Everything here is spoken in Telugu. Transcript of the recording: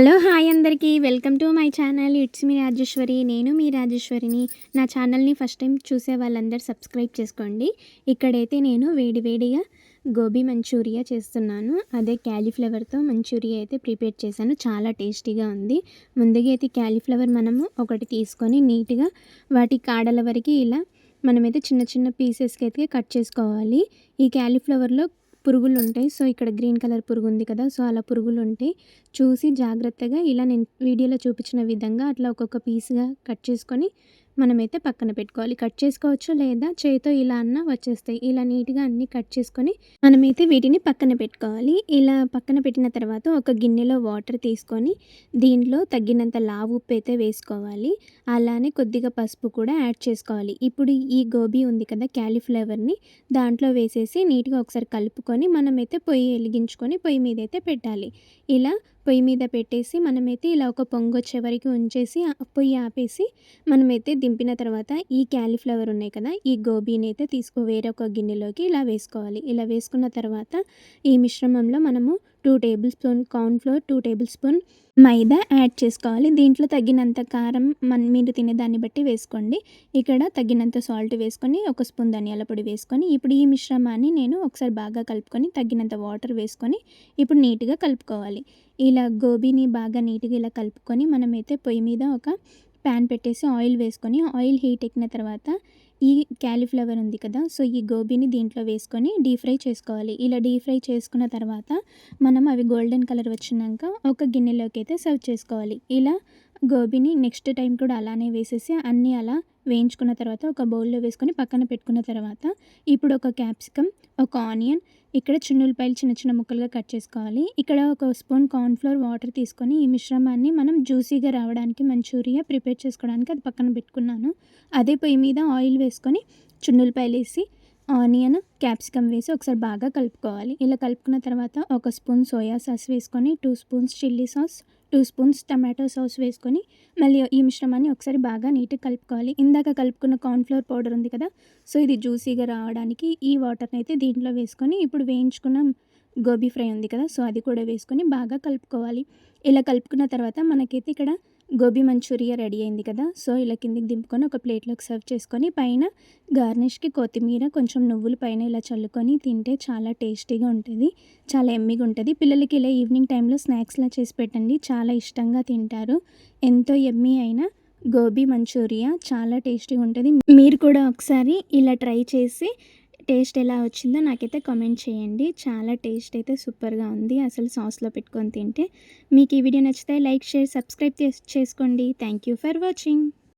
హలో హాయ్ అందరికీ. Welcome to my channel. It's me Rajeshwari. నేను మీ రాజేశ్వరిని. నా ఛానల్ని ఫస్ట్ టైం చూసే వాళ్ళందరూ సబ్స్క్రైబ్ చేసుకోండి. ఇక్కడైతే నేను వేడి వేడిగా గోబీ మంచూరియా చేస్తున్నాను. అదే క్యాలీఫ్లవర్తో మంచూరియా అయితే ప్రిపేర్ చేశాను. చాలా టేస్టీగా ఉంది. ముందుగా అయితే క్యాలీఫ్లవర్ మనము ఒకటి తీసుకొని నీట్గా వాటి కాడల వరకు ఇలా మనమైతే చిన్న చిన్న పీసెస్కి అయితే కట్ చేసుకోవాలి. ఈ క్యాలీఫ్లవర్లో పురుగులు ఉంటాయి సో ఇక్కడ గ్రీన్ కలర్ పురుగు ఉంది కదా సో అలా పురుగులు ఉంటాయి చూసి జాగ్రత్తగా ఇలా నేను వీడియోలో చూపించిన విధంగా అట్లా ఒక్కొక్క పీస్గా కట్ చేసుకొని మనమైతే పక్కన పెట్టుకోవాలి. కట్ చేసుకోవచ్చు లేదా? చేతితో ఇలా అన్న వచ్చేస్తాయి. ఇలా నీట్గా అన్ని కట్ చేసుకొని మనమైతే వీటిని పక్కన పెట్టుకోవాలి. ఇలా పక్కన పెట్టిన తర్వాత ఒక గిన్నెలో వాటర్ తీసుకొని దీంట్లో తగ్గినంత లావు ఉప్పు అయితే వేసుకోవాలి. అలానే కొద్దిగా పసుపు కూడా యాడ్ చేసుకోవాలి. ఇప్పుడు ఈ గోబీ ఉంది కదా క్యాలీఫ్లవర్ని దాంట్లో వేసేసి నీట్గా ఒకసారి కలుపుకొని మనమైతే పొయ్యి వెలిగించుకొని పొయ్యి మీద అయితే పెట్టాలి. ఇలా పొయ్యి మీద పెట్టేసి మనమైతే ఇలా ఒక పొంగు వచ్చే వరకు ఉంచేసి పొయ్యి ఆపేసి మనమైతే దింపిన తర్వాత ఈ క్యాలీఫ్లవర్ ఉన్నాయి కదా ఈ గోబీని అయితే తీసుకో వేరొక గిన్నెలోకి ఇలా వేసుకోవాలి. ఇలా వేసుకున్న తర్వాత ఈ మిశ్రమంలో మనము two tablespoon cornflour two tablespoon maida add చేసుకోవాలి. దీంట్లో తగినంత కారం మన మీరు తినేదాన్ని బట్టి వేసుకోండి. ఇక్కడ తగినంత సాల్ట్ వేసుకొని ఒక స్పూన్ ధనియాల పొడి వేసుకొని ఇప్పుడు ఈ మిశ్రమాన్ని నేను ఒకసారి బాగా కలుపుకొని తగినంత వాటర్ వేసుకొని ఇప్పుడు నీట్గా కలుపుకోవాలి. ఇలా గోబీని బాగా నీట్గా ఇలా కలుపుకొని మనమైతే పొయ్యి మీద ఒక ప్యాన్ పెట్టేసి ఆయిల్ వేసుకొని ఆయిల్ హీట్ ఎక్కిన తర్వాత ఈ క్యాలీఫ్లవర్ ఉంది కదా సో ఈ గోబీని దీంట్లో వేసుకొని డీప్ ఫ్రై చేసుకోవాలి. ఇలా డీప్ ఫ్రై చేసుకున్న తర్వాత మనం అవి గోల్డెన్ కలర్ వచ్చినాక ఒక గిన్నెలోకి అయితే సర్వ్ చేసుకోవాలి. ఇలా గోబీని నెక్స్ట్ టైం కూడా అలానే వేసేసి అన్నీ అలా వేయించుకున్న తర్వాత ఒక బౌల్లో వేసుకొని పక్కన పెట్టుకున్న తర్వాత ఇప్పుడు ఒక క్యాప్సికమ్ ఒక ఆనియన్ ఇక్కడ చిన్నులపాయలు చిన్న చిన్న ముక్కలుగా కట్ చేసుకోవాలి. ఇక్కడ ఒక స్పూన్ కార్న్ఫ్లోర్ వాటర్ తీసుకొని ఈ మిశ్రమాన్ని మనం జ్యూసీగా రావడానికి మంచూరియా ప్రిపేర్ చేసుకోవడానికి అది పక్కన పెట్టుకున్నాను. అదే పొయ్యి మీద ఆయిల్ వేసుకొని చున్నులపాయలు వేసి ఆనియన్ క్యాప్సికమ్ వేసి ఒకసారి బాగా కలుపుకోవాలి. ఇలా కలుపుకున్న తర్వాత ఒక స్పూన్ సోయా సాస్ వేసుకొని two spoons chilli sauce two spoons tomato sauce వేసుకొని మళ్ళీ ఈ మిశ్రమాన్ని ఒకసారి బాగా నీట్గా కలుపుకోవాలి. ఇందాక కలుపుకున్న కార్న్ఫ్లోర్ పౌడర్ ఉంది కదా సో ఇది జ్యూసీగా రావడానికి ఈ వాటర్ని అయితే దీంట్లో వేసుకొని ఇప్పుడు వేయించుకున్న గోబీ ఫ్రై ఉంది కదా సో అది కూడా వేసుకొని బాగా కలుపుకోవాలి. ఇలా కలుపుకున్న తర్వాత మనకైతే ఇక్కడ గోబీ మంచూరియా రెడీ అయింది కదా సో ఇలా కిందికి దింపుకొని ఒక ప్లేట్లోకి సర్వ్ చేసుకొని పైన గార్నిష్కి కొత్తిమీర కొంచెం నువ్వులు పైన ఇలా చల్లుకొని తింటే చాలా టేస్టీగా ఉంటుంది చాలా ఎమ్మిగా ఉంటుంది. పిల్లలకి ఇలా ఈవినింగ్ టైంలో స్నాక్స్లా చేసి పెట్టండి చాలా ఇష్టంగా తింటారు. ఎంతో ఎమ్మీ అయినా గోబీ మంచూరియా చాలా టేస్టీగా ఉంటుంది. మీరు కూడా ఒకసారి ఇలా ట్రై చేసి టేస్ట్ ఎలా వచ్చిందో నాకైతే కామెంట్ చేయండి. చాలా టేస్ట్ అయితే సూపర్గా ఉంది. అసలు సాస్లో పెట్టుకొని తింటే మీకు ఈ వీడియో నచ్చితే లైక్ షేర్ సబ్స్క్రైబ్ చేసుకోండి. Thank you for watching.